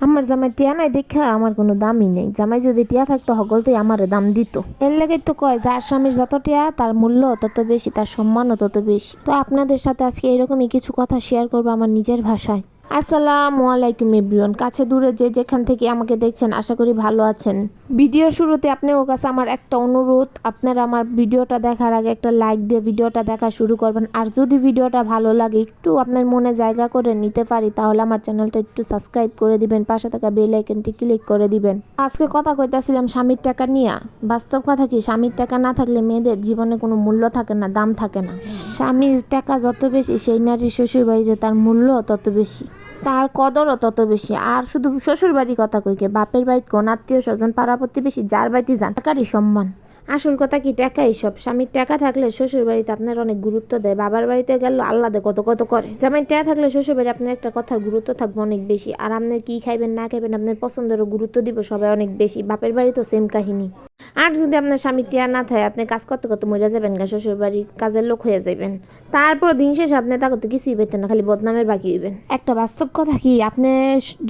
আমার জামাই টিয়া নাই দেখা আমার কোনো দামই নেই। জামাই যদি টিয়া থাকতো সকলতেই আমার দাম দিত। এর লাগে তো কয়, যার স্বামীর যত টিয়া, তার মূল্য তত বেশি, তার সম্মানও তত বেশি। তো আপনাদের সাথে আজকে এরকমই কিছু কথা শেয়ার করব আমার নিজের ভাষায়। আসসালামু আলাইকুম এভরিওয়ান। কাছে দূরে যে যেখান থেকে আমাকে দেখছেন, আশা করি ভালো আছেন। ভিডিও শুরুতে আপনার কাছে আমার একটা অনুরোধ, আপনারা আমার ভিডিওটা দেখার আগে একটা লাইক দিয়ে ভিডিওটা দেখা শুরু করবেন। আর যদি ভিডিওটা ভালো লাগে, একটু আপনার মনে জায়গা করে নিতে পারি, তাহলে আমার চ্যানেলটা একটু সাবস্ক্রাইব করে দিবেন, পাশে থাকা বেল আইকনটি ক্লিক করে দিবেন। আজকে কথা কইতাছিলাম স্বামীর টাকা নিয়ে। বাস্তব কথা কি, স্বামীর টাকা না থাকলে মেয়েদের জীবনে কোনো মূল্য থাকে না, দাম থাকে না। স্বামীর টাকা যত বেশি, সেই নারীর শ্বশুর বাড়িতে তার মূল্য তত বেশি। তার কদরও তত বেশি। আর শুধু শ্বশুর বাড়ির কথা কইকে বাপের বাড়িতে কোন আত্মীয় স্বজন পাড়া প্রতিবেশী যার বাড়িতে যান, টাকারই সম্মান। আসল কথা কি, টাকাই সব। স্বামীর টাকা থাকলে শ্বশুর বাড়িতে আপনার অনেক গুরুত্ব দেয়। বাবার বাড়িতে গেল আল্লাহ দে কত কত করে। জামাই টাকা থাকলে শ্বশুর বাড়ি আপনার একটা কথার গুরুত্ব থাকবে অনেক বেশি। আর আপনার কি খাইবেন, না খাইবেন, আপনার পছন্দেরও গুরুত্ব দিব সবাই অনেক বেশি। বাপের বাড়ি তো সেম কাহিনী। আর যদি আপনার স্বামী টিয়া না থাকে, আপনি কাজ করতে করতে মরে যাবেন গা শ্বশুর বাড়ি কাজের লোক হয়ে যাবেন তারপর দিন শেষে আপনি তা করতে কিছুই পেতেন না, খালি বদনামের বাকি হইবেন। একটা বাস্তব কথা কি, আপনি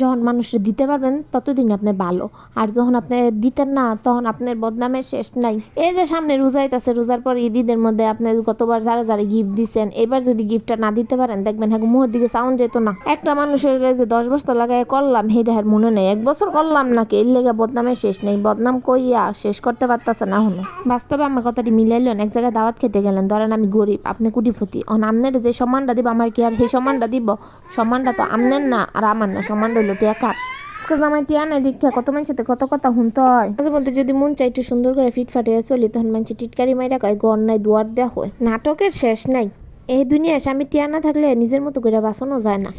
যখন মানুষের দিতে পারবেন ততদিন আপনি ভালো। আর যখন আপনি দিতেন না, তখন আপনার বদনামের শেষ নাই। এই যে সামনে রোজাইতেছে রোজার পর ঈদ ঈদের মধ্যে আপনি গতবার যারা যারা গিফট দিচ্ছেন এবার যদি গিফটটা না দিতে পারেন, দেখবেন হ্যাঁ মুহের দিকে সাউন্ড যেত না। একটা মানুষের যে দশ বছর লাগাই করলাম হেটা আর মনে নেই। এক বছর করলাম নাকি, এর লেগে বদনামের শেষ নেই। বদনাম কইয়া শেষ করতে পারতেছে না হনো। বাস্তবে আমার কথাটি মিলাইলেন এক জায়গায় দাওয়াত খেতে গেলেন, ধরেন আমি গরিব, আপনি কুটিপতি অন আমনের যে সম্মানটা দিব আমার কি আর সেই সম্মানটা দিব? সম্মানটা তো আমনের না আর আমার না সম্মানটা হইল টেকার আজকে জামাই টিয়া নাই দীক্ষা, কত মানুষের কত কথা শুনতে হয়। আচ্ছা বলতে যদি মন চাই একটু সুন্দর করে ফিট ফাটিয়ে চলি, তখন মানুষ টিটকারি মাইরা কয়, গড় নাই, দুয়ার দেওয়া হয়। নাটকের শেষ নাই। এই দুনিয়ায় স্বামী টিয়া না থাকলে নিজের মতো করে বাঁচানো যায় না।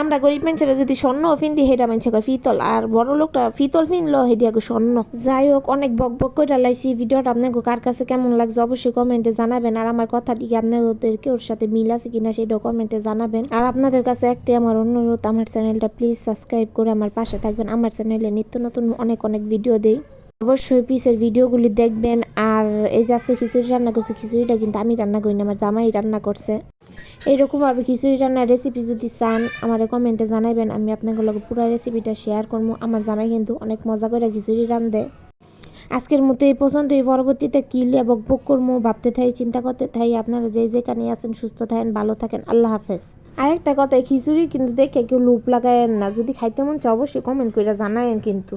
আমরা গরিব মানুষেরা যদি স্বর্ণ ফিন্দি হেটা মানুষ কয় ফিতল, আর বড় লোকটা ফিতল ফিনলো, হেডিয়া স্বর্ণ। যাই হোক অনেক বক বক করে লাইছি, ভিডিওটা আপনাকে কার কাছে কেমন লাগছে অবশ্যই কমেন্টে জানাবেন, আর আমার কথাটি কি আপনাদের কেউর সাথে মিল আছে কিনা সেটাও কমেন্টে জানাবেন। আর আপনাদের কাছে একটি আমার অনুরোধ, আমার চ্যানেলটা প্লিজ সাবস্ক্রাইব করে আমার পাশে থাকবেন, আমার চ্যানেলে নিত্য নতুন অনেক অনেক ভিডিও দেই। অবশ্যই পিসের ভিডিওগুলি দেখবেন। আর এই যে আজকে খিচুড়ি রান্না করছে, খিচুড়িটা কিন্তু আমি রান্না করি না, আমার জামাই রান্না করছে। এইরকমভাবে খিচুড়ি রান্নার রেসিপি যদি চান, আমার কমেন্টে জানাবেন আমি আপনাদের লগে পুরো রেসিপিটা শেয়ার করব আমার জামাই কিন্তু অনেক মজা করে খিচুড়ি রান্ধে। আজকের মতো এই পছন্দ এই পরবর্তীতে কী বক বক করব ভাবতে থাই, চিন্তা করতে থাই। আপনারা যে যেখানে আছেন, সুস্থ থাকেন, ভালো থাকেন। আল্লাহ হাফেজ। আরেকটা কথা খিচুড়ি কিন্তু দেখে কেউ লুপ লাগায়েন না। যদি খাইতে মন চায়, অবশ্যই কমেন্ট করে জানায়েন কিন্তু।